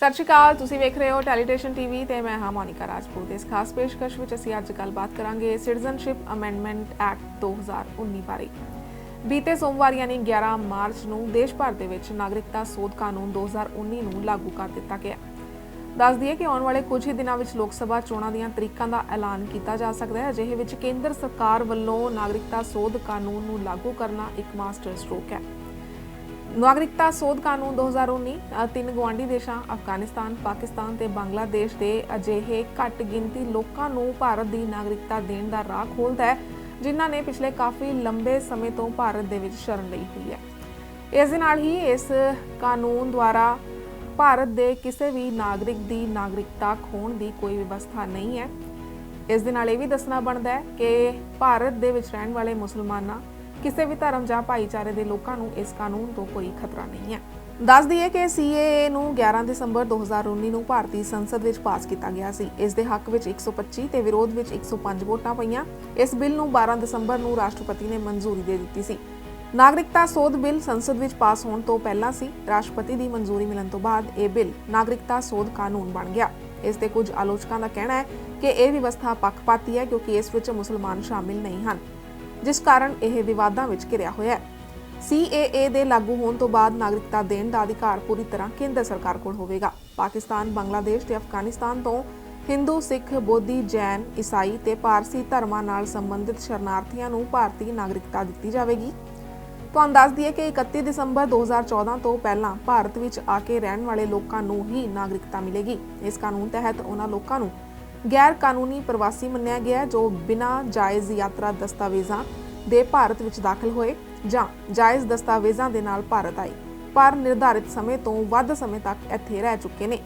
ਸਤਿ ਸ਼੍ਰੀ ਅਕਾਲ, ਤੁਸੀਂ ਵੇਖ ਰਹੇ ਹੋ ਟੈਲੀਟੇਸ਼ਨ ਟੀਵੀ ਤੇ ਮੈਂ ਹਾਂ ਮੋਨਿਕਾ ਰਾਜਪੂਤ। ਇਸ ਖਾਸ ਪੇਸ਼ਕਸ਼ ਵਿੱਚ ਅਸੀਂ ਅੱਜ ਗੱਲਬਾਤ ਕਰਾਂਗੇ ਸਿਟੀਜ਼ਨਸ਼ਿਪ ਅਮੈਂਡਮੈਂਟ ਐਕਟ 2019 ਬਾਰੇ। ਬੀਤੇ ਸੋਮਵਾਰ ਯਾਨੀ 11 ਮਾਰਚ ਨੂੰ ਦੇਸ਼ ਭਰ ਦੇ ਵਿੱਚ ਨਾਗਰਿਕਤਾ ਸੋਧ ਕਾਨੂੰਨ 2019 ਨੂੰ ਲਾਗੂ ਕਰ ਦਿੱਤਾ ਗਿਆ। ਦੱਸ ਦਈਏ ਕਿ ਆਉਣ ਵਾਲੇ ਕੁਝ ਹੀ ਦਿਨਾਂ ਵਿੱਚ ਲੋਕ ਸਭਾ ਚੋਣਾਂ ਦੀਆਂ ਤਰੀਕਾਂ ਦਾ ਐਲਾਨ ਕੀਤਾ ਜਾ ਸਕਦਾ ਹੈ। ਅਜਿਹੇ ਵਿੱਚ ਕੇਂਦਰ ਸਰਕਾਰ ਵੱਲੋਂ ਨਾਗਰਿਕਤਾ ਸੋਧ ਕਾਨੂੰਨ ਨੂੰ ਲਾਗੂ ਕਰਨਾ ਇੱਕ ਮਾਸਟਰ ਸਟ੍ਰੋਕ ਹੈ। ਨਾਗਰਿਕਤਾ ਸੋਧ ਕਾਨੂੰਨ 2019 ਅ, ਤਿੰਨ ਗਵਾਂਢੀ ਦੇਸ਼ਾਂ ਅਫਗਾਨਿਸਤਾਨ ਪਾਕਿਸਤਾਨ ਤੇ ਬੰਗਲਾਦੇਸ਼ ਦੇ ਅਜਿਹੇ ਘੱਟ ਗਿਣਤੀ ਲੋਕਾਂ ਨੂੰ ਭਾਰਤ ਦੀ ਨਾਗਰਿਕਤਾ ਦੇਣ ਦਾ ਰਾਹ ਖੋਲ੍ਹਦਾ ਹੈ ਜਿਨ੍ਹਾਂ ਨੇ ਪਿਛਲੇ ਕਾਫੀ ਲੰਬੇ ਸਮੇਂ ਤੋਂ ਭਾਰਤ ਦੇ ਵਿੱਚ ਸ਼ਰਨ ਲਈ ਹੋਈ ਹੈ। ਇਸ ਦੇ ਨਾਲ ਹੀ ਇਸ ਕਾਨੂੰਨ ਦੁਆਰਾ ਭਾਰਤ ਦੇ ਕਿਸੇ ਵੀ ਨਾਗਰਿਕ ਦੀ ਨਾਗਰਿਕਤਾ ਖੋਣ ਦੀ ਕੋਈ ਵਿਵਸਥਾ ਨਹੀਂ ਹੈ। ਇਸ ਦੇ ਨਾਲ ਇਹ ਵੀ ਦੱਸਣਾ ਬਣਦਾ ਹੈ ਕਿ ਭਾਰਤ ਦੇ ਵਿੱਚ ਰਹਿਣ ਵਾਲੇ ਮੁਸਲਮਾਨਾਂ ਕਿਸੇ ਵੀ ਧਰਮ ਜਾਂ ਭਾਈਚਾਰੇ ਦੇ ਲੋਕਾਂ ਨੂੰ ਇਸ ਕਾਨੂੰਨ ਤੋਂ ਕੋਈ ਖਤਰਾ ਨਹੀਂ ਹੈ। ਦੱਸ ਦਈਏ ਕਿ CAA ਨੂੰ 11 ਦਸੰਬਰ 2019 ਨੂੰ ਭਾਰਤੀ ਸੰਸਦ ਵਿੱਚ ਪਾਸ ਕੀਤਾ ਗਿਆ ਸੀ। ਇਸ ਦੇ ਹੱਕ ਵਿੱਚ 125 ਤੇ ਵਿਰੋਧ ਵਿੱਚ 105 ਵੋਟਾਂ ਪਈਆਂ। ਇਸ ਬਿੱਲ ਨੂੰ 12 ਦਸੰਬਰ ਨੂੰ ਰਾਸ਼ਟਰਪਤੀ ਨੇ ਮਨਜ਼ੂਰੀ ਦੇ ਦਿੱਤੀ ਸੀ। ਨਾਗਰਿਕਤਾ ਸੋਧ ਬਿੱਲ ਸੰਸਦ ਵਿੱਚ ਪਾਸ ਹੋਣ ਤੋਂ ਪਹਿਲਾਂ ਸੀ। ਰਾਸ਼ਟਰਪਤੀ ਦੀ ਮਨਜ਼ੂਰੀ ਮਿਲਣ ਤੋਂ ਬਾਅਦ ਇਹ ਬਿੱਲ ਨਾਗਰਿਕਤਾ ਸੋਧ ਕਾਨੂੰਨ ਬਣ ਗਿਆ। ਇਸ ਤੇ ਕੁਝ ਆਲੋਚਕਾਂ ਦਾ ਕਹਿਣਾ ਹੈ ਕਿ ਇਹ ਵਿਵਸਥਾ ਪੱਖਪਾਤੀ ਹੈ ਕਿਉਂਕਿ ਇਸ ਵਿੱਚ ਮੁਸਲਮਾਨ ਸ਼ਾਮਿਲ ਨਹੀਂ ਹਨ। ਜਿਸ ਕਾਰਨ ਇਹ ਵਿਵਾਦਾਂ ਵਿੱਚ ਘਿਰਿਆ ਹੋਇਆ ਹੈ। CAA ਦੇ ਲਾਗੂ ਹੋਣ ਤੋਂ ਬਾਅਦ ਨਾਗਰਿਕਤਾ ਦੇਣ ਦਾ ਅਧਿਕਾਰ ਪੂਰੀ ਤਰ੍ਹਾਂ ਕੇਂਦਰ ਸਰਕਾਰ ਕੋਲ ਹੋਵੇਗਾ। ਪਾਕਿਸਤਾਨ, ਬੰਗਲਾਦੇਸ਼ ਤੇ ਅਫਗਾਨਿਸਤਾਨ ਤੋਂ ਹਿੰਦੂ, ਸਿੱਖ, ਬੋਧੀ, ਜੈਨ, ਈਸਾਈ ਤੇ ਪਾਰਸੀ ਧਰਮਾਂ ਨਾਲ ਸੰਬੰਧਿਤ ਸ਼ਰਨਾਰਥੀਆਂ ਨੂੰ ਭਾਰਤੀ ਨਾਗਰਿਕਤਾ ਦਿੱਤੀ ਜਾਵੇਗੀ। ਤੁਹਾਨੂੰ ਦੱਸ ਦਈਏ ਕਿ 31 ਦਸੰਬਰ 2014 ਤੋਂ ਪਹਿਲਾਂ ਭਾਰਤ ਵਿੱਚ ਆ ਕੇ ਰਹਿਣ ਵਾਲੇ ਲੋਕਾਂ ਨੂੰ ਹੀ ਨਾਗਰਿਕਤਾ ਮਿਲੇਗੀ। ਇਸ ਕਾਨੂੰਨ ਤਹਿਤ ਉਹਨਾਂ ਲੋਕਾਂ ਨੂੰ ਗੈਰ ਕਾਨੂੰਨੀ ਪ੍ਰਵਾਸੀ ਮੰਨਿਆ ਗਿਆ ਜੋ ਬਿਨਾਂ ਜਾਇਜ਼ ਯਾਤਰਾ ਦਸਤਾਵੇਜ਼ਾਂ ਦੇ ਭਾਰਤ ਵਿੱਚ ਦਾਖਲ ਹੋਏ ਜਾਂ ਜਾਇਜ਼ ਦਸਤਾਵੇਜ਼ਾਂ ਦੇ ਨਾਲ ਭਾਰਤ ਆਏ ਪਰ ਨਿਰਧਾਰਿਤ ਸਮੇਂ ਤੋਂ ਵੱਧ ਸਮੇਂ ਤੱਕ ਇੱਥੇ ਰਹਿ ਚੁੱਕੇ ਨੇ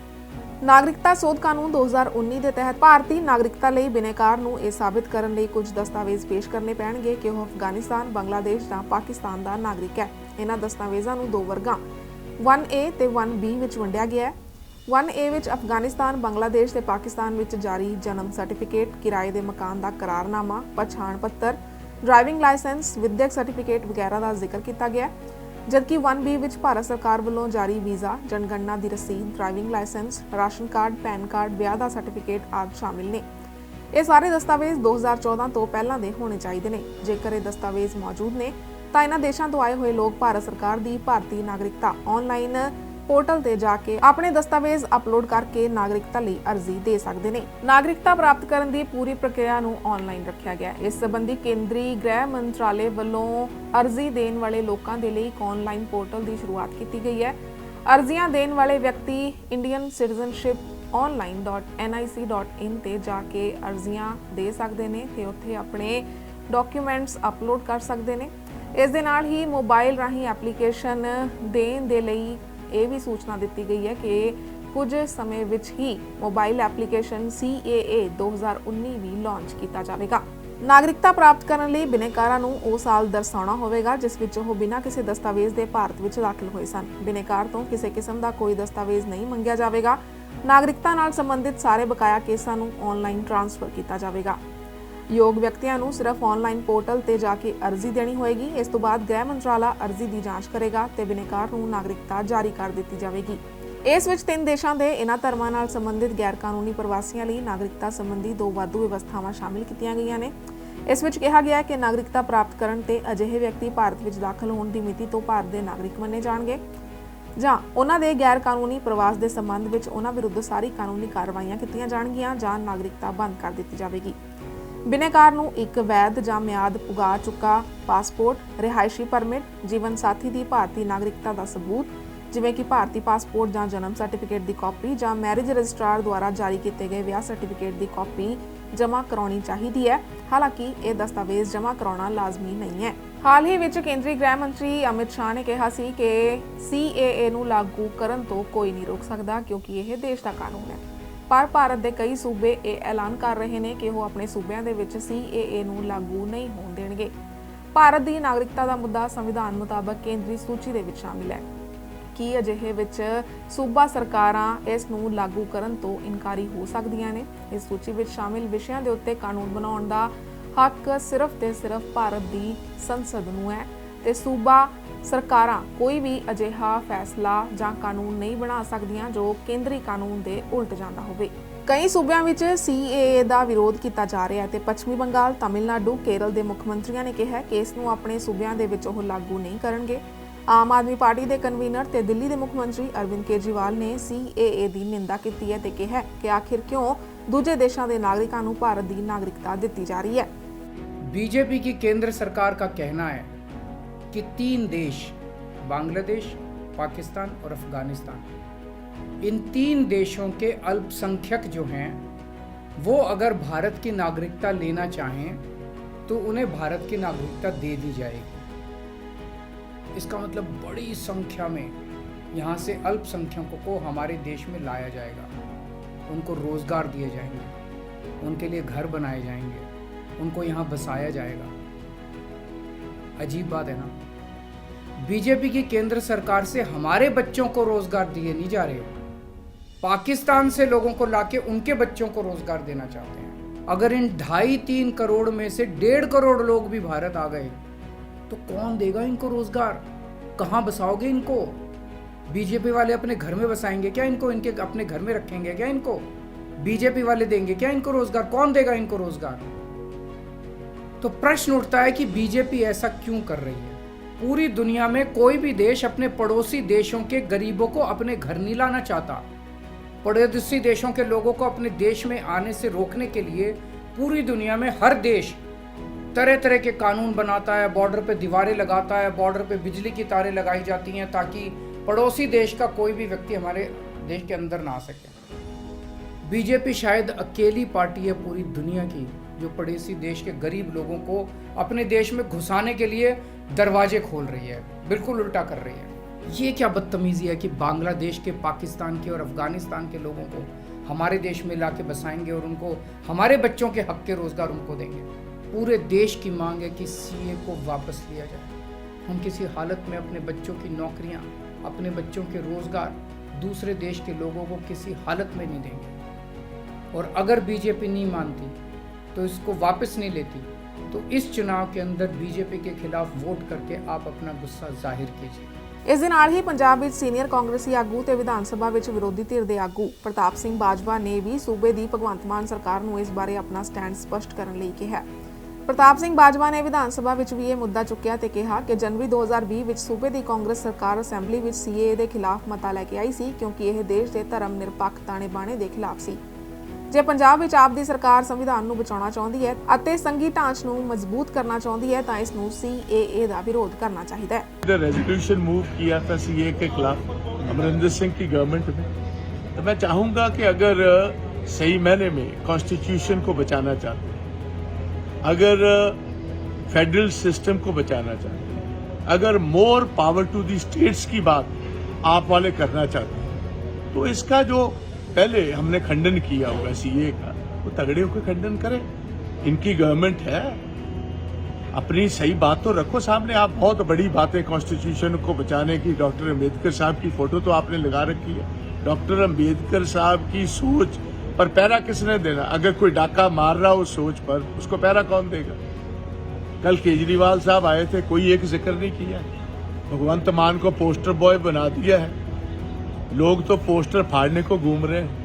ਨਾਗਰਿਕਤਾ ਸੋਧ ਕਾਨੂੰਨ 2019 ਦੇ ਤਹਿਤ ਭਾਰਤੀ ਨਾਗਰਿਕਤਾ ਲਈ ਬਿਨੇਕਾਰ ਨੂੰ ਇਹ ਸਾਬਿਤ ਕਰਨ ਲਈ ਕੁਝ ਦਸਤਾਵੇਜ਼ ਪੇਸ਼ ਕਰਨੇ ਪੈਣਗੇ ਕਿ ਉਹ ਅਫਗਾਨਿਸਤਾਨ, ਬੰਗਲਾਦੇਸ਼ ਜਾਂ ਪਾਕਿਸਤਾਨ ਦਾ ਨਾਗਰਿਕ ਹੈ। ਇਹਨਾਂ ਦਸਤਾਵੇਜ਼ਾਂ ਨੂੰ ਦੋ ਵਰਗਾਂ 1A ਤੇ 1B ਵਿੱਚ ਵੰਡਿਆ ਗਿਆ ਹੈ। 1A ਵਿੱਚ ਅਫਗਾਨਿਸਤਾਨ, ਬੰਗਲਾਦੇਸ਼ ਤੇ ਪਾਕਿਸਤਾਨ ਵਿੱਚ ਜਾਰੀ ਜਨਮ ਸਰਟੀਫਿਕੇਟ, ਕਿਰਾਏ ਦੇ ਮਕਾਨ ਦਾ ਕਰਾਰਨਾਮਾ, ਪਛਾਣ ਪੱਤਰ, ਡਰਾਈਵਿੰਗ ਲਾਇਸੈਂਸ, ਵਿਦਿਅਕ ਸਰਟੀਫਿਕੇਟ ਵਗੈਰਾ ਦਾ ਜ਼ਿਕਰ ਕੀਤਾ ਗਿਆ ਹੈ। ਜਦਕਿ 1B ਵਿੱਚ ਭਾਰਤ ਸਰਕਾਰ ਵੱਲੋਂ ਜਾਰੀ ਵੀਜ਼ਾ, ਜਨਗਣਨਾ ਦੀ ਰਸੀਦ, driving licence, ration card, PAN card, ਵਿਆਹ ਦਾ ਸਰਟੀਫਿਕੇਟ ਆਦਿ ਸ਼ਾਮਿਲ ਨੇ। ਇਹ ਸਾਰੇ ਦਸਤਾਵੇਜ਼ 2014 ਤੋਂ ਪਹਿਲਾਂ ਦੇ ਹੋਣੇ ਚਾਹੀਦੇ ਨੇ। ਜੇਕਰ ਇਹ ਦਸਤਾਵੇਜ਼ ਮੌਜੂਦ ਨੇ ਤਾਂ ਇਹਨਾਂ ਦੇਸ਼ਾਂ ਤੋਂ ਆਏ ਹੋਏ ਲੋਕ ਭਾਰਤ ਸਰਕਾਰ ਦੀ ਭਾਰਤੀ ਨਾਗਰਿਕਤਾ ਆਨਲਾਈਨ ਪੋਰਟਲ ਤੇ ਜਾ ਕੇ ਆਪਣੇ ਦਸਤਾਵੇਜ਼ ਅਪਲੋਡ ਕਰਕੇ ਨਾਗਰਿਕਤਾ ਲਈ ਅਰਜ਼ੀ ਦੇ ਸਕਦੇ ਨੇ। ਨਾਗਰਿਕਤਾ ਪ੍ਰਾਪਤ ਕਰਨ ਦੀ ਪੂਰੀ ਪ੍ਰਕਿਰਿਆ ਨੂੰ ਆਨਲਾਈਨ ਰੱਖਿਆ ਗਿਆ ਇਸ ਸੰਬੰਧੀ ਕੇਂਦਰੀ ਗ੍ਰਹਿ ਮੰਤਰਾਲੇ ਵੱਲੋਂ ਅਰਜ਼ੀ ਦੇਣ ਵਾਲੇ ਲੋਕਾਂ ਦੇ ਲਈ ਇੱਕ ਆਨਲਾਈਨ ਪੋਰਟਲ ਦੀ ਸ਼ੁਰੂਆਤ ਕੀਤੀ ਗਈ ਹੈ। ਅਰਜ਼ੀਆਂ ਦੇਣ ਵਾਲੇ ਵਿਅਕਤੀ ਇੰਡੀਅਨ ਸਿਟੀਜ਼ਨਸ਼ਿਪ online.nic.in ਤੇ ਜਾ ਕੇ ਅਰਜ਼ੀਆਂ ਦੇ ਸਕਦੇ ਨੇ ਤੇ ਉੱਥੇ ਆਪਣੇ ਡਾਕੂਮੈਂਟਸ ਅਪਲੋਡ ਕਰ ਸਕਦੇ ਨੇ। ਇਸ ਦੇ ਨਾਲ ਹੀ ਮੋਬਾਈਲ ਰਾਹੀਂ ਐਪਲੀਕੇਸ਼ਨ ਦੇਣ ਦੇ ਲਈ ਇਹ ਵੀ ਸੂਚਨਾ ਦਿੱਤੀ ਗਈ ਹੈ ਕਿ ਕੁਝ ਸਮੇਂ ਵਿੱਚ ਹੀ ਮੋਬਾਈਲ ਐਪਲੀਕੇਸ਼ਨ CAA 2019 ਵੀ ਲਾਂਚ ਕੀਤਾ ਜਾਵੇਗਾ। ਨਾਗਰਿਕਤਾ ਪ੍ਰਾਪਤ ਕਰਨ ਲਈ ਬਿਨੇਕਾਰਾਂ ਨੂੰ ਉਹ ਸਾਲ ਦਰਸਾਉਣਾ ਹੋਵੇਗਾ, ਜਿਸ ਵਿੱਚ ਉਹ ਬਿਨਾਂ ਕਿਸੇ ਦਸਤਾਵੇਜ਼ ਦੇ ਭਾਰਤ ਵਿੱਚ ਦਾਖਲ ਹੋਏ ਸਨ। ਬਿਨੇਕਾਰ ਤੋਂ ਕਿਸੇ ਕਿਸਮ ਦਾ ਕੋਈ ਦਸਤਾਵੇਜ਼ ਨਹੀਂ ਮੰਗਿਆ ਜਾਵੇਗਾ। ਨਾਗਰਿਕਤਾ ਨਾਲ ਸੰਬੰਧਿਤ ਸਾਰੇ ਬਕਾਇਆ ਕੇਸਾਂ ਨੂੰ ਆਨਲਾਈਨ ਟ੍ਰਾਂਸਫਰ ਕੀਤਾ ਜਾਵੇਗਾ। ਯੋਗ ਵਿਅਕਤੀਆਂ ਨੂੰ ਸਿਰਫ ਆਨਲਾਈਨ ਪੋਰਟਲ ਤੇ ਜਾ ਕੇ ਅਰਜ਼ੀ ਦੇਣੀ ਹੋਏਗੀ। ਇਸ ਤੋਂ ਬਾਅਦ ਗ੍ਰਹਿ ਮੰਤਰਾਲਾ ਅਰਜ਼ੀ ਦੀ ਜਾਂਚ ਕਰੇਗਾ ਤੇ ਬਿਨੇਕਾਰ ਨੂੰ ਨਾਗਰਿਕਤਾ ਜਾਰੀ ਕਰ ਦਿੱਤੀ ਜਾਵੇਗੀ। ਇਸ ਵਿੱਚ ਤਿੰਨ ਦੇਸ਼ਾਂ ਦੇ ਇਹਨਾਂ ਧਰਮਾਂ ਨਾਲ ਸੰਬੰਧਿਤ ਗੈਰ ਕਾਨੂੰਨੀ ਪ੍ਰਵਾਸੀਆਂ ਲਈ ਨਾਗਰਿਕਤਾ ਸੰਬੰਧੀ ਦੋ ਵਾਧੂ ਵਿਵਸਥਾਵਾਂ ਸ਼ਾਮਿਲ ਕੀਤੀਆਂ ਗਈਆਂ ਨੇ। ਇਸ ਵਿੱਚ ਕਿਹਾ ਗਿਆ ਹੈ ਕਿ ਨਾਗਰਿਕਤਾ ਪ੍ਰਾਪਤ ਕਰਨ ਤੇ ਅਜਿਹੇ ਵਿਅਕਤੀ ਭਾਰਤ ਵਿੱਚ ਦਾਖਲ ਹੋਣ ਦੀ ਮਿਤੀ ਤੋਂ ਭਾਰਤ ਦੇ ਨਾਗਰਿਕ ਮੰਨੇ ਜਾਣਗੇ। ਜਾਂ ਉਹਨਾਂ ਦੇ ਗੈਰ ਕਾਨੂੰਨੀ ਪ੍ਰਵਾਸ ਦੇ ਸੰਬੰਧ ਵਿੱਚ ਉਹਨਾਂ ਵਿਰੁੱਧ ਸਾਰੀ ਕਾਨੂੰਨੀ ਕਾਰਵਾਈਆਂ ਕੀਤੀਆਂ ਜਾਣਗੀਆਂ ਜਾਂ ਨਾਗਰਿਕਤਾ ਬੰਦ ਕਰ ਦਿੱਤੀ ਜਾਵੇਗੀ। ਬਿਨੇਕਾਰ ਨੂੰ ਇੱਕ ਵੈਧ ਜਾਂ ਮਿਆਦ ਪੁਗਾ ਚੁੱਕਾ। ਪਾਸਪੋਰਟ, ਰਿਹਾਇਸ਼ੀ ਪਰਮਿਟ, ਜੀਵਨ ਸਾਥੀ ਦੀ ਭਾਰਤੀ ਨਾਗਰਿਕਤਾ ਦਾ ਸਬੂਤ, ਜਿਵੇਂ ਕਿ ਭਾਰਤੀ ਪਾਸਪੋਰਟ ਜਾਂ ਜਨਮ ਸਰਟੀਫਿਕੇਟ ਦੀ ਕਾਪੀ ਜਾਂ ਮੈਰਿਜ ਰਜਿਸਟਰਾਰ ਦੁਆਰਾ ਜਾਰੀ ਕੀਤੇ ਗਏ ਵਿਆਹ ਸਰਟੀਫਿਕੇਟ ਦੀ ਕਾਪੀ ਜਮ੍ਹਾਂ ਕਰਾਉਣੀ ਚਾਹੀਦੀ ਹੈ। ਹਾਲਾਂਕਿ, ਇਹ ਦਸਤਾਵੇਜ਼ ਜਮ੍ਹਾਂ ਕਰਾਉਣਾ ਲਾਜ਼ਮੀ ਨਹੀਂ ਹੈ। ਹਾਲ ਹੀ ਵਿੱਚ ਕੇਂਦਰੀ ਗ੍ਰਹਿ ਮੰਤਰੀ ਅਮਿਤ ਸ਼ਾਹ ਨੇ ਕਿਹਾ ਸੀ ਕਿ CAA ਨੂੰ ਲਾਗੂ ਕਰਨ ਤੋਂ ਕੋਈ ਨਹੀਂ ਰੋਕ ਸਕਦਾ, ਕਿਉਂਕਿ ਇਹ ਦੇਸ਼ ਦਾ ਕਾਨੂੰਨ ਹੈ। ਪਰ ਭਾਰਤ ਦੇ ਕਈ ਸੂਬੇ ਇਹ ਐਲਾਨ ਕਰ ਰਹੇ ਨੇ ਕਿ ਉਹ ਆਪਣੇ ਸੂਬਿਆਂ ਦੇ ਵਿੱਚ CAA ਨੂੰ ਲਾਗੂ ਨਹੀਂ ਹੋਣ ਦੇਣਗੇ। ਭਾਰਤ ਦੀ ਨਾਗਰਿਕਤਾ ਦਾ ਮੁੱਦਾ ਸੰਵਿਧਾਨ ਮੁਤਾਬਕ ਕੇਂਦਰੀ ਸੂਚੀ ਦੇ ਵਿੱਚ ਸ਼ਾਮਿਲ ਹੈ। ਕੀ ਅਜਿਹੇ ਵਿੱਚ ਸੂਬਾ ਸਰਕਾਰਾਂ ਇਸ ਨੂੰ ਲਾਗੂ ਕਰਨ ਤੋਂ ਇਨਕਾਰੀ ਹੋ ਸਕਦੀਆਂ ਨੇ? ਇਸ ਸੂਚੀ ਵਿੱਚ ਸ਼ਾਮਿਲ ਵਿਸ਼ਿਆਂ ਦੇ ਉੱਤੇ ਕਾਨੂੰਨ ਬਣਾਉਣ ਦਾ ਹੱਕ ਸਿਰਫ ਤੇ ਸਿਰਫ ਭਾਰਤ ਦੀ ਸੰਸਦ ਨੂੰ ਹੈ। ਤੇ ਸੂਬਾ ਸਰਕਾਰਾਂ ਕੋਈ ਵੀ ਅਜਿਹਾ ਫੈਸਲਾ ਜਾਂ ਕਾਨੂੰਨ ਨਹੀਂ ਬਣਾ ਸਕਦੀਆਂ ਜੋ ਕੇਂਦਰੀ ਕਾਨੂੰਨ ਦੇ ਉਲਟ ਜਾਂਦਾ ਹੋਵੇ ਕਈ ਸੂਬਿਆਂ ਵਿੱਚ CAA ਦਾ ਵਿਰੋਧ ਕੀਤਾ ਜਾ ਰਿਹਾ ਹੈ ਤੇ ਪੱਛਮੀ ਬੰਗਾਲ, ਤਾਮਿਲਨਾਡੂ, ਕੇਰਲ ਦੇ ਮੁੱਖ ਮੰਤਰੀਆਂ ਨੇ ਕਿਹਾ ਕਿ ਇਸ ਨੂੰ ਆਪਣੇ ਸੂਬਿਆਂ ਦੇ ਵਿੱਚ ਉਹ ਲਾਗੂ ਨਹੀਂ ਕਰਨਗੇ ਆਮ ਆਦਮੀ ਪਾਰਟੀ ਦੇ ਕਨਵੀਨਰ ਤੇ ਦਿੱਲੀ ਦੇ ਮੁੱਖ ਮੰਤਰੀ ਅਰਵਿੰਦ ਕੇਜਰੀਵਾਲ ਨੇ CAA ਦੀ ਨਿੰਦਾ ਕੀਤੀ ਹੈ ਤੇ ਕਿਹਾ ਹੈ ਕਿ ਆਖਿਰ ਕਿਉਂ ਦੂਜੇ ਦੇਸ਼ਾਂ ਦੇ ਨਾਗਰਿਕਾਂ ਨੂੰ ਭਾਰਤ ਦੀ ਨਾਗਰਿਕਤਾ ਦਿੱਤੀ ਜਾ ਰਹੀ ਹੈ बीजेपी की केंद्र सरकार का कहना है कि तीन देश, बांग्लादेश, पाकिस्तान और अफ़गानिस्तान, इन तीन देशों के अल्पसंख्यक जो हैं, वो अगर भारत की नागरिकता लेना चाहें तो उन्हें भारत की नागरिकता दे दी जाएगी। इसका मतलब बड़ी संख्या में यहाँ से अल्पसंख्यकों को हमारे देश में लाया जाएगा। उनको रोज़गार दिए जाएँगे, उनके लिए घर बनाए जाएँगे, उनको यहाँ बसाया जाएगा। अजीब बात है ना। बीजेपी की केंद्र सरकार से हमारे बच्चों को रोज़गार दिए नहीं जा रहे पाकिस्तान से लोगों को लाके उनके बच्चों को रोज़गार देना चाहते हैं। अगर इन ढाई तीन करोड़ में से डेढ़ करोड़ लोग भी भारत आ गए तो कौन देगा इनको रोज़गार? कहाँ बसाओगे इनको? बीजेपी वाले अपने घर में बसाएँगे क्या इनको? इनके अपने घर में रखेंगे क्या इनको? बीजेपी वाले देंगे क्या इनको रोज़गार? कौन देगा इनको रोज़गार? तो प्रश्न उठता है कि बीजेपी ऐसा क्यों कर रही है? पूरी दुनिया में कोई भी देश अपने पड़ोसी देशों के गरीबों को अपने घर नहीं लाना चाहता। पड़ोसी देशों के लोगों को अपने देश में आने से रोकने के लिए पूरी दुनिया में हर देश तरह तरह के कानून बनाता है, बॉर्डर पे दीवारें लगाता है, बॉर्डर पे बिजली की तारें लगाई जाती हैं ताकि पड़ोसी देश का कोई भी व्यक्ति हमारे देश के अंदर ना आ सके। बीजेपी शायद अकेली पार्टी है पूरी दुनिया की। जो पड़ोसी देश के गरीब लोगों को अपने देश में घुसाने के लिए दरवाजे खोल रही है, बिल्कुल उल्टा कर रही है। ये क्या बदतमीजी है कि बांग्लादेश के, पाकिस्तान के और अफ़गानिस्तान के लोगों को हमारे देश में ला के बसाएँगे और उनको, हमारे बच्चों के हक के रोज़गार उनको देंगे। पूरे देश की मांग है कि सीए को वापस लिया जाए। हम किसी हालत में अपने बच्चों की नौकरियाँ, अपने बच्चों के रोज़गार, दूसरे देश के लोगों को किसी हालत में नहीं देंगे। और अगर बीजेपी नहीं मानती तो इसको वापस नहीं लेती तो इस चुनाव के अंदर बीजेपी के खिलाफ वोट करके आप अपना गुस्सा जाहिर कीजिए ਇਸ ਦੇ ਨਾਲ ਹੀ ਪੰਜਾਬ ਵਿੱਚ ਸੀਨੀਅਰ ਕਾਂਗਰਸੀ ਆਗੂ ਤੇ ਵਿਧਾਨ ਸਭਾ ਵਿੱਚ ਵਿਰੋਧੀ ਧਿਰ ਦੇ ਆਗੂ ਪ੍ਰਤਾਪ ਸਿੰਘ ਬਾਜਵਾ ਨੇ ਵੀ ਸੂਬੇ ਦੀ ਭਗਵੰਤ ਮਾਨ ਸਰਕਾਰ ਨੂੰ ਇਸ ਬਾਰੇ ਆਪਣਾ ਸਟੈਂਡ ਸਪਸ਼ਟ ਕਰਨ ਲਈ ਕਿਹਾ ਪ੍ਰਤਾਪ ਸਿੰਘ ਬਾਜਵਾ ਨੇ ਵਿਧਾਨ ਸਭਾ ਵਿੱਚ ਵੀ ਇਹ ਮੁੱਦਾ ਚੁੱਕਿਆ ਤੇ ਕਿਹਾ ਕਿ ਜਨਵਰੀ 2020 ਵਿੱਚ ਸੂਬੇ ਦੀ ਕਾਂਗਰਸ ਸਰਕਾਰ ਅਸੈਂਬਲੀ ਵਿੱਚ ਸੀਏ ਦੇ ਖਿਲਾਫ ਮਤਾ ਲੈ ਕੇ ਆਈ ਸੀ ਕਿਉਂਕਿ ਇਹ ਦੇਸ਼ ਦੇ ਧਰਮ ਨਿਰਪੱਖ ਤਾਣੇ ਬਾਣੇ ਦੇ ਖਿਲਾਫ ਸੀ ਜੇ ਪੰਜਾਬ ਵਿੱਚ ਆਪ ਦੀ ਸਰਕਾਰ ਸੰਵਿਧਾਨ ਨੂੰ ਬਚਾਉਣਾ ਚਾਹੁੰਦੀ ਹੈ ਅਤੇ ਸੰਘੀ ਢਾਂਚ ਨੂੰ ਮਜ਼ਬੂਤ ਕਰਨਾ ਚਾਹੁੰਦੀ ਹੈ ਤਾਂ ਇਸ ਨੂੰ CAA ਦਾ ਵਿਰੋਧ करना चाहिए है इधर रेजोल्यूशन मूव किया था सीए के खिलाफ अमरिंदर सिंह की गवर्नमेंट में तो मैं चाहूंगा कि अगर सही मायने में कॉन्स्टिट्यूशन को बचाना चाहते हैं अगर फेडरल सिस्टम को बचाना चाहते हैं अगर more power to the states की बात आप वाले करना चाहते हैं तो इसका जो पहले हमने खंडन किया होगा सीए का। वो तगड़े होकर खंडन करें। इनकी गवर्नमेंट है। अपनी सही बात तो रखो सामने। आप बहुत बड़ी बातें कॉन्स्टिट्यूशन को बचाने की डॉक्टर अंबेडकर साहब की फ़ोटो तो आपने लगा रखी है। डॉक्टर अंबेडकर साहब की सोच पर पैरा किसने देना? अगर कोई डाका मार रहा हो सोच पर, उसको पैरा कौन देगा? कल केजरीवाल साहब आए थे, कोई एक ज़िक्र नहीं किया। भगवंत मान को पोस्टर बॉय बना दिया है। लोग तो पोस्टर फाड़ने को घूम रहे हैं।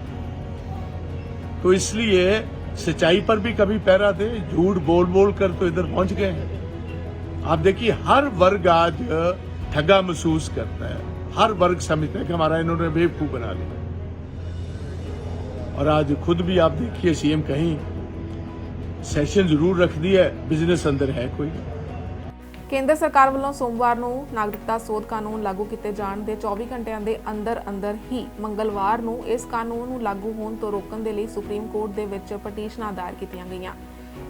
तो इसलिए सिंचाई पर भी कभी पैरा दे झूठ बोल बोल कर तो इधर पहुँच गए हैं। आप देखिए, हर वर्ग आज ठगा महसूस करता है। हर वर्ग समझता है कि हमारा इन्होंने बेवकूफ़ बना लिया। और आज खुद भी आप देखिए, सीएम कहीं सेशन ज़रूर रख दिया है। बिज़नेस अंदर है कोई। ਕੇਂਦਰ ਸਰਕਾਰ ਵੱਲੋਂ ਸੋਮਵਾਰ ਨੂੰ ਨਾਗਰਿਕਤਾ ਸੋਧ ਕਾਨੂੰਨ ਲਾਗੂ ਕੀਤੇ ਜਾਣ ਦੇ 24 ਘੰਟਿਆਂ ਦੇ ਅੰਦਰ ਅੰਦਰ ਹੀ ਮੰਗਲਵਾਰ ਨੂੰ ਇਸ ਕਾਨੂੰਨ ਨੂੰ ਲਾਗੂ ਹੋਣ ਤੋਂ ਰੋਕਣ ਦੇ ਲਈ ਸੁਪਰੀਮ ਕੋਰਟ ਦੇ ਵਿੱਚ ਪਟੀਸ਼ਨਾਂ ਦਾਇਰ ਕੀਤੀਆਂ ਗਈਆਂ।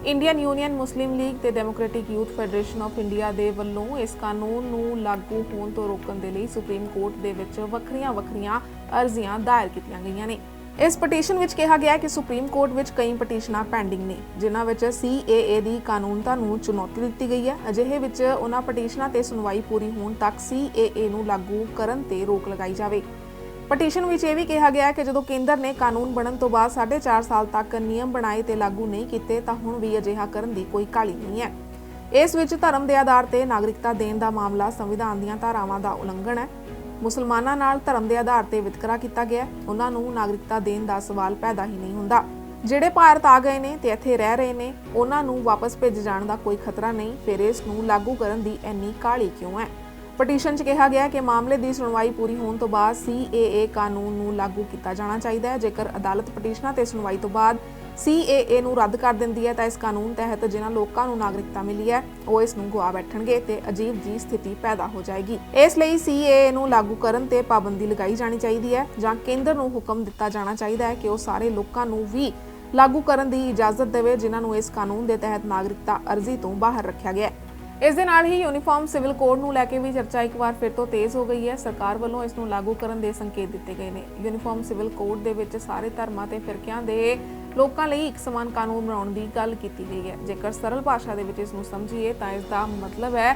ਇੰਡੀਅਨ ਯੂਨੀਅਨ ਮੁਸਲਿਮ ਲੀਗ ਤੇ democratic youth federation of India ਦੇ ਵੱਲੋਂ ਇਸ ਕਾਨੂੰਨ ਨੂੰ ਲਾਗੂ ਹੋਣ ਤੋਂ ਰੋਕਣ ਦੇ ਲਈ ਸੁਪਰੀਮ ਕੋਰਟ ਦੇ ਵਿੱਚ ਵੱਖਰੀਆਂ-ਵੱਖਰੀਆਂ ਅਰਜ਼ੀਆਂ ਦਾਇਰ ਕੀਤੀਆਂ ਗਈਆਂ ਨੇ। ਇਸ ਪਟੀਸ਼ਨ ਵਿੱਚ ਕਿਹਾ ਗਿਆ ਹੈ ਕਿ ਸੁਪਰੀਮ ਕੋਰਟ ਵਿੱਚ ਕਈ ਪਟੀਸ਼ਨਾਂ ਪੈਂਡਿੰਗ ਨੇ, ਜਿਨ੍ਹਾਂ ਵਿੱਚ CAA ਦੀ ਕਾਨੂੰਨਤਾ ਨੂੰ ਚੁਣੌਤੀ ਦਿੱਤੀ ਗਈ ਹੈ। ਅਜਿਹੇ ਵਿੱਚ ਉਹਨਾਂ ਪਟੀਸ਼ਨਾਂ ਤੇ ਸੁਣਵਾਈ ਪੂਰੀ ਹੋਣ ਤੱਕ CAA ਨੂੰ ਲਾਗੂ ਕਰਨ ਤੇ ਰੋਕ ਲਗਾਈ ਜਾਵੇ। ਪਟੀਸ਼ਨ ਵਿੱਚ ਇਹ ਵੀ ਕਿਹਾ ਗਿਆ ਕਿ ਜਦੋਂ ਕੇਂਦਰ ਨੇ ਕਾਨੂੰਨ ਬਣਨ ਤੋਂ ਬਾਅਦ 4.5 ਸਾਲ ਤੱਕ ਨਿਯਮ ਬਣਾਏ ਤੇ ਲਾਗੂ ਨਹੀਂ ਕੀਤੇ, ਤਾਂ ਹੁਣ ਵੀ ਅਜਿਹਾ ਕਰਨ ਦੀ ਕੋਈ ਕਾਲੀ ਨਹੀਂ ਹੈ। ਇਸ ਵਿੱਚ ਧਰਮ ਦੇ ਆਧਾਰ ਤੇ ਨਾਗਰਿਕਤਾ ਦੇਣ ਦਾ ਮਾਮਲਾ ਸੰਵਿਧਾਨ ਦੀਆਂ ਧਾਰਾਵਾਂ ਦਾ ਉਲੰਘਣ ਹੈ। ਮੁਸਲਮਾਨਾਂ ਨਾਲ ਧਰਮ ਦੇ ਆਧਾਰ ਤੇ ਵਿਤਕਰਾ ਕੀਤਾ ਗਿਆ ਉਹਨਾਂ ਨੂੰ ਨਾਗਰਿਕਤਾ ਦੇਣ ਦਾ ਸਵਾਲ ਪੈਦਾ ਹੀ ਨਹੀਂ ਹੁੰਦਾ। ਜਿਹੜੇ ਭਾਰਤ ਆ ਗਏ ਨੇ ਤੇ ਇੱਥੇ ਰਹਿ ਰਹੇ ਨੇ, ਉਹਨਾਂ ਨੂੰ ਵਾਪਸ ਭੇਜ ਜਾਣ ਦਾ ਕੋਈ ਖਤਰਾ ਨਹੀਂ, ਫਿਰ ਇਸ ਨੂੰ ਲਾਗੂ ਕਰਨ ਦੀ ਇੰਨੀ ਕਾਹਲੀ ਕਿਉਂ ਹੈ? ਪਟੀਸ਼ਨ 'ਚ ਕਿਹਾ ਗਿਆ ਕਿ ਮਾਮਲੇ ਦੀ ਸੁਣਵਾਈ ਪੂਰੀ ਹੋਣ ਤੋਂ ਬਾਅਦ CAA ਕਾਨੂੰਨ ਨੂੰ ਲਾਗੂ ਕੀਤਾ ਜਾਣਾ ਚਾਹੀਦਾ ਹੈ। ਜੇਕਰ ਅਦਾਲਤ ਪਟੀਸ਼ਨਾਂ ਤੇ ਸੁਣਵਾਈ ਤੋਂ ਬਾਅਦ CAA ਨੂੰ ਰੱਦ ਕਰ ਦਿੰਦੀ ਹੈ ਤਾਂ ਇਸ ਕਾਨੂੰਨ ਤਹਿਤ ਜਿਨ੍ਹਾਂ ਲੋਕਾਂ ਨੂੰ ਨਾਗਰਿਕਤਾ ਮਿਲੀ ਹੈ, ਉਹ ਇਸ ਨੂੰ ਗਵਾ ਬੈਠਣਗੇ ਤੇ ਅਜੀਬ ਜੀ ਸਥਿਤੀ ਪੈਦਾ ਹੋ ਜਾਏਗੀ। ਇਸ ਲਈ CAA ਨੂੰ ਲਾਗੂ ਕਰਨ ਤੇ ਪਾਬੰਦੀ ਲਗਾਈ ਜਾਣੀ ਚਾਹੀਦੀ ਹੈ ਜਾਂ ਕੇਂਦਰ ਨੂੰ ਹੁਕਮ ਦਿੱਤਾ ਜਾਣਾ ਚਾਹੀਦਾ ਹੈ ਕਿ ਉਹ ਸਾਰੇ ਲੋਕਾਂ ਨੂੰ ਵੀ ਲਾਗੂ ਕਰਨ ਦੀ ਇਜਾਜ਼ਤ ਦੇਵੇ, ਜਿਨ੍ਹਾਂ ਨੂੰ ਇਸ ਕਾਨੂੰਨ ਦੇ ਤਹਿਤ ਨਾਗਰਿਕਤਾ ਅਰਜ਼ੀ ਤੋਂ ਬਾਹਰ ਰੱਖਿਆ ਗਿਆ ਹੈ। ਇਸ ਦੇ ਨਾਲ ਹੀ ਯੂਨੀਫਾਰਮ ਸਿਵਲ ਕੋਡ ਨੂੰ ਲੈ ਕੇ ਵੀ ਚਰਚਾ ਇੱਕ ਵਾਰ ਫਿਰ ਤੋਂ ਤੇਜ਼ ਹੋ ਗਈ ਹੈ। ਸਰਕਾਰ ਵੱਲੋਂ ਇਸ ਨੂੰ ਲਾਗੂ ਕਰਨ ਦੇ ਸੰਕੇਤ ਦਿੱਤੇ ਗਏ ਨੇ। ਯੂਨੀਫਾਰਮ ਸਿਵਲ ਕੋਡ ਦੇ ਵਿੱਚ ਸਾਰੇ ਧਰਮਾਂ ਤੇ ਫਿਰਕਿਆਂ ਦੇ ਲੋਕਾਂ ਲਈ ਇੱਕ ਸਮਾਨ ਕਾਨੂੰਨ ਬਣਾਉਣ ਦੀ ਗੱਲ ਕੀਤੀ ਗਈ ਹੈ। ਜੇਕਰ ਸਰਲ ਭਾਸ਼ਾ ਦੇ ਵਿੱਚ ਇਸ ਨੂੰ ਸਮਝੀਏ ਤਾਂ ਇਸ ਦਾ ਮਤਲਬ ਹੈ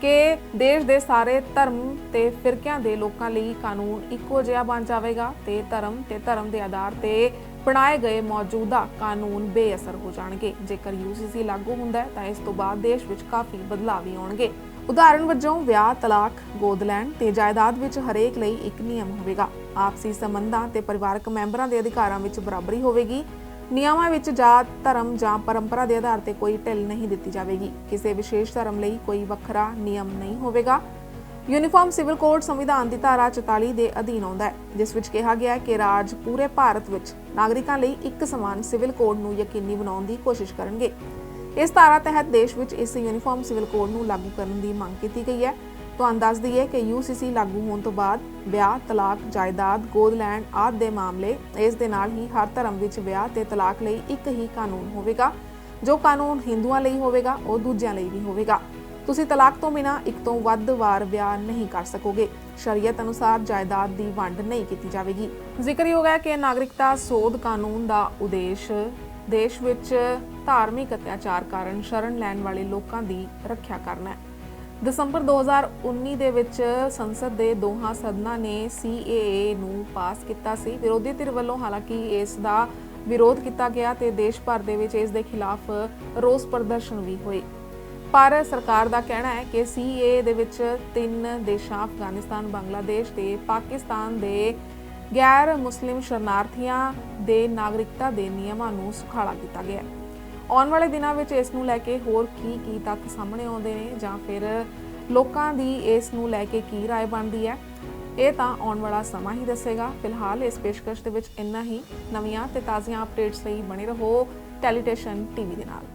ਕਿ ਦੇਸ਼ ਦੇ ਸਾਰੇ ਧਰਮ ਤੇ ਫਿਰਕਿਆਂ ਦੇ ਲੋਕਾਂ ਲਈ ਕਾਨੂੰਨ ਇੱਕੋ ਜਿਹਾ ਬਣ ਜਾਵੇਗਾ ਤੇ ਧਰਮ ਤੇ ਧਰਮ ਦੇ ਆਧਾਰ ਤੇ ਬਣਾਏ ਗਏ ਮੌਜੂਦਾ ਕਾਨੂੰਨ ਬੇਅਸਰ ਹੋ ਜਾਣਗੇ। ਜੇਕਰ UCC ਲਾਗੂ ਹੁੰਦਾ ਹੈ ਤਾਂ ਇਸ ਤੋਂ ਬਾਅਦ ਦੇਸ਼ ਵਿੱਚ ਕਾਫੀ ਬਦਲਾਅ ਵੀ ਆਉਣਗੇ। ਉਦਾਹਰਣ ਵਜੋਂ, ਵਿਆਹ, ਤਲਾਕ ਗੋਦ ਲੈਣ ਤੇ ਜਾਇਦਾਦ ਵਿੱਚ ਹਰੇਕ ਲਈ ਇੱਕ ਨਿਯਮ ਹੋਵੇਗਾ। ਆਪਸੀ ਸੰਬੰਧਾਂ ਤੇ ਪਰਿਵਾਰਕ ਮੈਂਬਰਾਂ ਦੇ ਅਧਿਕਾਰਾਂ ਵਿੱਚ ਬਰਾਬਰੀ ਹੋਵੇਗੀ ਨਿਯਮਾਂ ਵਿੱਚ ਜਾਤ ਧਰਮ ਜਾਂ ਪਰੰਪਰਾ ਦੇ ਆਧਾਰ ਤੇ ਕੋਈ ਢਿੱਲ ਨਹੀਂ ਦਿੱਤੀ ਜਾਵੇਗੀ। ਕਿਸੇ ਵਿਸ਼ੇਸ਼ ਧਰਮ ਲਈ ਕੋਈ ਵੱਖਰਾ ਨਿਯਮ ਨਹੀਂ ਹੋਵੇਗਾ। ਯੂਨੀਫਾਰਮ ਸਿਵਲ ਕੋਡ ਸੰਵਿਧਾਨ ਦੀ ਧਾਰਾ 44 ਦੇ ਅਧੀਨ ਆਉਂਦਾ ਹੈ, ਜਿਸ ਵਿੱਚ ਕਿਹਾ ਗਿਆ ਹੈ ਕਿ ਰਾਜ ਪੂਰੇ ਭਾਰਤ ਵਿੱਚ ਨਾਗਰਿਕਾਂ ਲਈ ਇੱਕ ਸਮਾਨ ਸਿਵਲ ਕੋਡ ਨੂੰ ਯਕੀਨੀ ਬਣਾਉਣ ਦੀ ਕੋਸ਼ਿਸ਼ ਕਰਨਗੇ। ਇਸ ਧਾਰਾ ਤਹਿਤ ਦੇਸ਼ ਵਿੱਚ ਇਸ ਯੂਨੀਫਾਰਮ ਸਿਵਲ ਕੋਡ ਨੂੰ ਲਾਗੂ ਕਰਨ ਦੀ ਮੰਗ ਕੀਤੀ ਗਈ ਹੈ। ਤੁਹਾਨੂੰ ਦੱਸ ਦਈਏ ਕਿ UCC ਲਾਗੂ ਹੋਣ ਤੋਂ ਬਾਅਦ ਵਿਆਹ, ਤਲਾਕ, ਜਾਇਦਾਦ, ਗੋਦ ਲੈਣ ਆਦਿ ਦੇ ਮਾਮਲੇ ਇਸ ਦੇ ਨਾਲ ਹੀ ਹਰ ਧਰਮ ਵਿੱਚ ਵਿਆਹ ਤੇ ਤਲਾਕ ਲਈ ਇੱਕ ਹੀ ਕਾਨੂੰਨ ਹੋਵੇਗਾ ਜੋ ਕਾਨੂੰਨ ਹਿੰਦੂਆਂ ਲਈ ਹੋਵੇਗਾ ਉਹ ਦੂਜਿਆਂ ਲਈ ਵੀ ਹੋਵੇਗਾ। ਤੁਸੀਂ ਤਲਾਕ ਤੋਂ ਬਿਨਾਂ ਇੱਕ ਤੋਂ ਵੱਧ ਵਾਰ ਵਿਆਹ ਨਹੀਂ ਕਰ ਸਕੋਗੇ। ਸ਼ਰੀਅਤ ਅਨੁਸਾਰ ਜਾਇਦਾਦ ਦੀ ਵੰਡ ਨਹੀਂ ਕੀਤੀ ਜਾਵੇਗੀ। ਜ਼ਿਕਰਯੋਗ ਹੈ ਕਿ ਨਾਗਰਿਕਤਾ ਸੋਧ ਕਾਨੂੰਨ ਦਾ ਉਦੇਸ਼ ਦੇਸ਼ ਵਿੱਚ ਧਾਰਮਿਕ ਅਤਿਆਚਾਰ ਕਾਰਨ ਸ਼ਰਨ ਲੈਣ ਵਾਲੇ ਲੋਕਾਂ ਦੀ ਰੱਖਿਆ ਕਰਨਾ ਹੈ। ਦਸੰਬਰ 2019 ਦੇ ਵਿੱਚ ਸੰਸਦ ਦੇ ਦੋਹਾਂ ਸਦਨਾਂ ਨੇ CAA ਨੂੰ ਪਾਸ ਕੀਤਾ ਸੀ। ਵਿਰੋਧੀ ਧਿਰ ਵੱਲੋਂ ਹਾਲਾਂਕਿ ਇਸ ਦਾ ਵਿਰੋਧ ਕੀਤਾ ਗਿਆ ਤੇ ਦੇਸ਼ ਭਰ ਦੇ ਵਿੱਚ ਇਸ ਦੇ ਖਿਲਾਫ ਰੋਸ ਪ੍ਰਦਰਸ਼ਨ ਵੀ ਹੋਏ। ਪਰ ਸਰਕਾਰ ਦਾ ਕਹਿਣਾ ਹੈ ਕਿ CAA ਦੇ ਵਿੱਚ ਤਿੰਨ ਦੇਸ਼ਾਂ, ਅਫਗਾਨਿਸਤਾਨ, ਬੰਗਲਾਦੇਸ਼ ਤੇ ਪਾਕਿਸਤਾਨ ਦੇ ਗੈਰ ਮੁਸਲਿਮ ਸ਼ਰਨਾਰਥੀਆਂ ਦੇ ਨਾਗਰਿਕਤਾ ਦੇ ਨਿਯਮਾਂ ਨੂੰ ਸੁਖਾਲਾ ਕੀਤਾ ਗਿਆ ਹੈ। ਆਉਣ ਵਾਲੇ ਦਿਨਾਂ ਵਿੱਚ ਇਸ ਨੂੰ ਲੈ ਕੇ ਹੋਰ ਕੀ ਕੀ ਤੱਥ ਸਾਹਮਣੇ ਆਉਂਦੇ ਨੇ ਜਾਂ ਫਿਰ ਲੋਕਾਂ ਦੀ ਇਸ ਨੂੰ ਲੈ ਕੇ ਕੀ رائے ਬਣਦੀ ਹੈ ਇਹ ਤਾਂ ਆਉਣ ਵਾਲਾ ਸਮਾਂ ਹੀ ਦੱਸੇਗਾ ਫਿਲਹਾਲ ਇਸ ਪੇਸ਼ਕਸ਼ ਦੇ ਵਿੱਚ ਇੰਨਾ ਹੀ ਨਵੀਆਂ ਤੇ ਤਾਜ਼ੀਆਂ ਅਪਡੇਟਸ ਲਈ ਬਣੇ ਰਹੋ ਟੈਲੀਟੇਸ਼ਨ ਟੀਵੀ ਦੇ ਨਾਲ